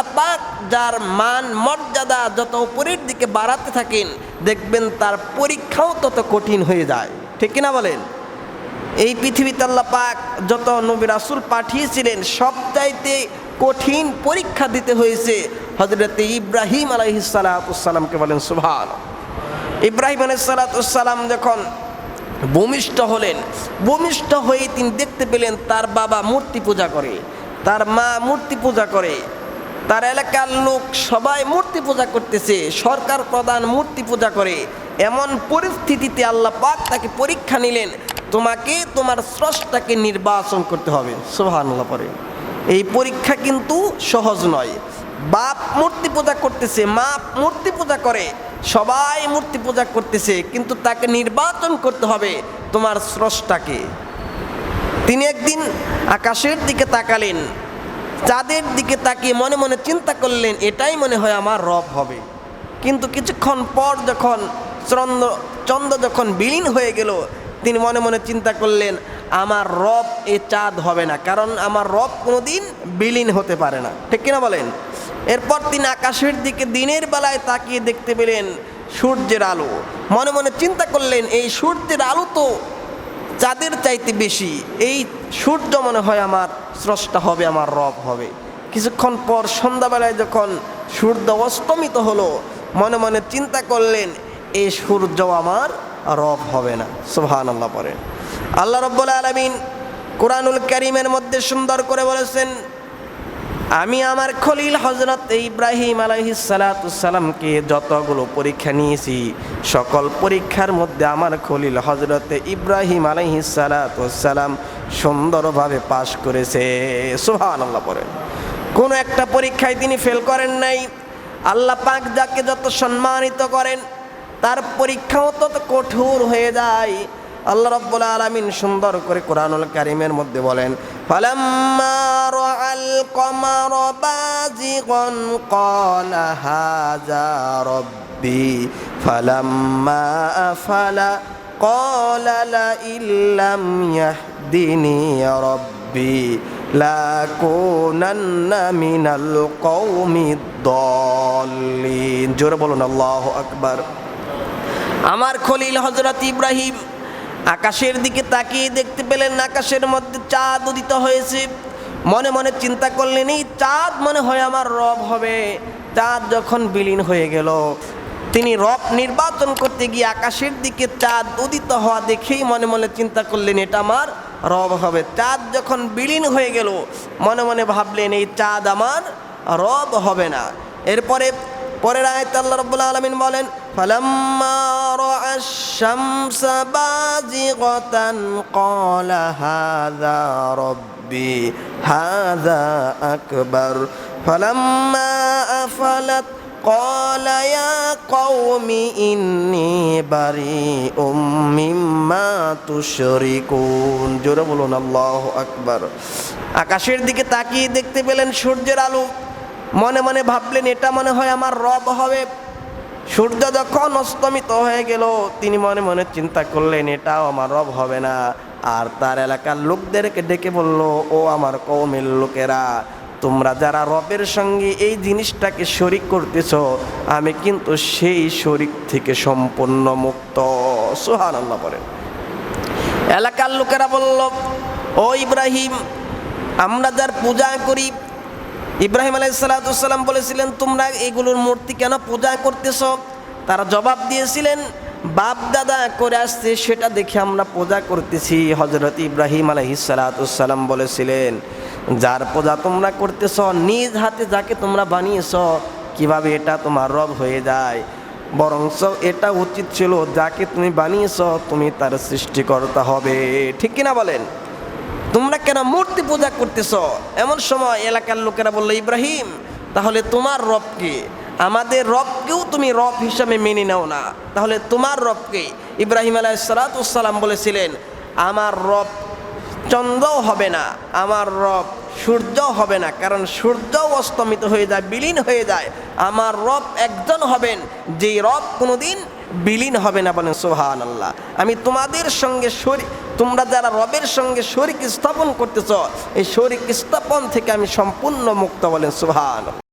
আল্লাহ পাক যার মান, মর্যাদা যত উপরের দিকে বাড়াতে থাকেন, দেখবেন তার পরীক্ষাও তত কঠিন হয়ে যায়। ঠিক কিনা বলেন? এই পৃথিবীতে আল্লাহ পাক যত নবী রাসুল পাঠিয়েছিলেন, সবচাইতে কঠিন পরীক্ষা দিতে হয়েছে হজরতে ইব্রাহিম আলাইহিসালাতামকে বলেন সুভান ইব্রাহিম আলাইসালাতাম যখন ভূমিষ্ঠ হলেন, ভূমিষ্ঠ হয়ে তিনি দেখতে পেলেন তার বাবা মূর্তি পূজা করে, তার মা মূর্তি পূজা করে তার এলাকার লোক সবাই মূর্তি পূজা করতেছে, সরকার প্রধান মূর্তি পূজা করে। এমন পরিস্থিতিতে আল্লাহ পাক তাকে পরীক্ষা নিলেন, তোমাকে তোমার স্রষ্টাকে নির্বাচন করতে হবে। সোহানুল্লাহ পরে। এই পরীক্ষা কিন্তু সহজ নয়। বাপ মূর্তি পূজা করতেছে মা মূর্তি পূজা করে, সবাই মূর্তি পূজা করতেছে, কিন্তু তাকে নির্বাচন করতে হবে তোমার স্রষ্টাকে। তিনি একদিন আকাশের দিকে তাকালেন চাঁদের দিকে তাকিয়ে মনে মনে চিন্তা করলেন, এটাই মনে হয় আমার রব হবে। কিন্তু কিছুক্ষণ পর যখন চন্দ্র চন্দ্র যখন বিলীন হয়ে গেল, তিনি মনে মনে চিন্তা করলেন, আমার রব এ চাঁদ হবে না, কারণ আমার রব কোনোদিন বিলীন হতে পারে না। ঠিক কিনা বলেন? এরপর তিনি আকাশের দিকে দিনের বেলায় তাকিয়ে দেখতে পেলেন সূর্যের আলো। মনে মনে চিন্তা করলেন, এই সূর্যের আলো তো চাঁদের চাইতে বেশি, এই সূর্য মনে হয় আমার স্রষ্টা হবে, আমার রব হবে। কিছুক্ষণ পর সন্ধ্যাবেলায় যখন সূর্য অস্তমিত হলো, মনে মনে চিন্তা করলেন এই সূর্য আমার রব হবে না। সুহান আল্লাহ পরে আল্লাহ রব্বুল আলমিন কোরআনুল করিমের মধ্যে সুন্দর করে বলেছেন আমি আমার খলিল হজরত ইব্রাহিম আলহিসালামকে যতগুলো পরীক্ষা নিয়েছি, সকল পরীক্ষার মধ্যে আমার খলিল হজরত ইব্রাহিম আলহিসালাম সুন্দরভাবে পাশ করেছে। সোহান আল্লাহ পরে কোনো একটা পরীক্ষায় তিনি ফেল করেন নাই। আল্লাহ পাক যাকে যত সম্মানিত করেন, তার পরীক্ষাও তত কঠোর হয়ে যায়। আল্লাহ রব্বুল আলমিন সুন্দর করে কোরআনুল কারিমের মধ্যে বলেন, ফালাম্মা কমার বাজিগান ক্বালা হাযা রব্বি ফালাম্মা আফালা ক্বালা লা ইল্লাম ইয়াহদিনি রব্বি লাকুনান্না মিনাল কওমিদ দল্লিন। জোরে বলুন, আল্লাহু আকবার। আমার খলিল হজরত ইব্রাহিম আকাশের দিকে তাকিয়ে দেখতে পেলেন আকাশের মধ্যে চাঁদ উদিত হয়েছে। মনে মনে চিন্তা করলেন, এই চাঁদ মনে হয় আমার রব হবে। চাঁদ যখন বিলীন হয়ে গেল, তিনি রব নির্বাচন করতে গিয়ে আকাশের দিকে চাঁদ উদিত হওয়া দেখেই মনে মনে চিন্তা করলেন, এটা আমার রব হবে। চাঁদ যখন বিলীন হয়ে গেল, মনে মনে ভাবলেন, এই চাঁদ আমার রব হবে না। এরপরে পরের আয়ত আল্লাহ রব্বুল আলমিন বলেন فلما رأى الشمس بازغة قال هذا ربي هذا أكبر فلما أفلت قال يا قوم إني بريء مما تشركون জোরে বলুন আল্লাহ আকবার আকাশের দিকে তাকিয়ে দেখতে পেলেন সূর্যের আলো মনে মনে ভাবলেন, এটা মনে হয় আমার রব হবে। সূর্য যখন অস্তমিত হয়ে গেল, তিনি মনে মনে চিন্তা করলেন, এটাও আমার রব হবে না। আর তার এলাকার লোকদেরকে ডেকে বলল, ও আমার কৌমের লোকেরা, তোমরা যারা রবের সঙ্গে এই জিনিসটাকে শরিক করতেছ, আমি কিন্তু সেই শরিক থেকে সম্পূর্ণ মুক্ত। সোহান আল্লাহ এলাকার লোকেরা বলল, ও ইব্রাহিম, আমরা যার পূজা করি ইব্রাহিম আলাইসালাম বলেছিলেন, তোমরা এগুলোর মূর্তি কেন পূজা করতেছ? তারা জবাব দিয়েছিলেন, বাপ দাদা করে আসছে, সেটা দেখে আমরা পূজা করতেছি। হজরত ইব্রাহিম আলহিসালাম বলেছিলেন, যার পূজা তোমরা করতেছ, নিজ হাতে যাকে তোমরা বানিয়েছ, কীভাবে এটা তোমার রব হয়ে যায়? বরঞ্চ এটা উচিত ছিল, যাকে তুমি বানিয়েছ, তুমি তার সৃষ্টিকর্তা হবে। ঠিক কিনা বলেন? তোমরা কেন মূর্তি পূজা করতেছ? এমন সময় এলাকার লোকেরা বলল, ইব্রাহিম, তাহলে তোমার রবকে আমাদের রবকেও তুমি রব হিসাবে মেনে নাও না। তাহলে তোমার রবকে ইব্রাহিম আলাইসালাতাম বলেছিলেন, আমার রব চন্দ্রও হবে না, আমার রব সূর্যও হবে না, কারণ সূর্য অস্তমিত হয়ে যায়, বিলীন হয়ে যায়। আমার রব একজন হবেন, যেই রব কোনোদিন বিলীন হবে না বলেন সোহান আল্লাহ আমি তোমাদের সঙ্গে শরীর তোমরা যারা রবের সঙ্গে শরিক স্থাপন করতেছ, এই শরিক স্থাপন থেকে আমি সম্পূর্ণ মুক্ত বলেন সুহান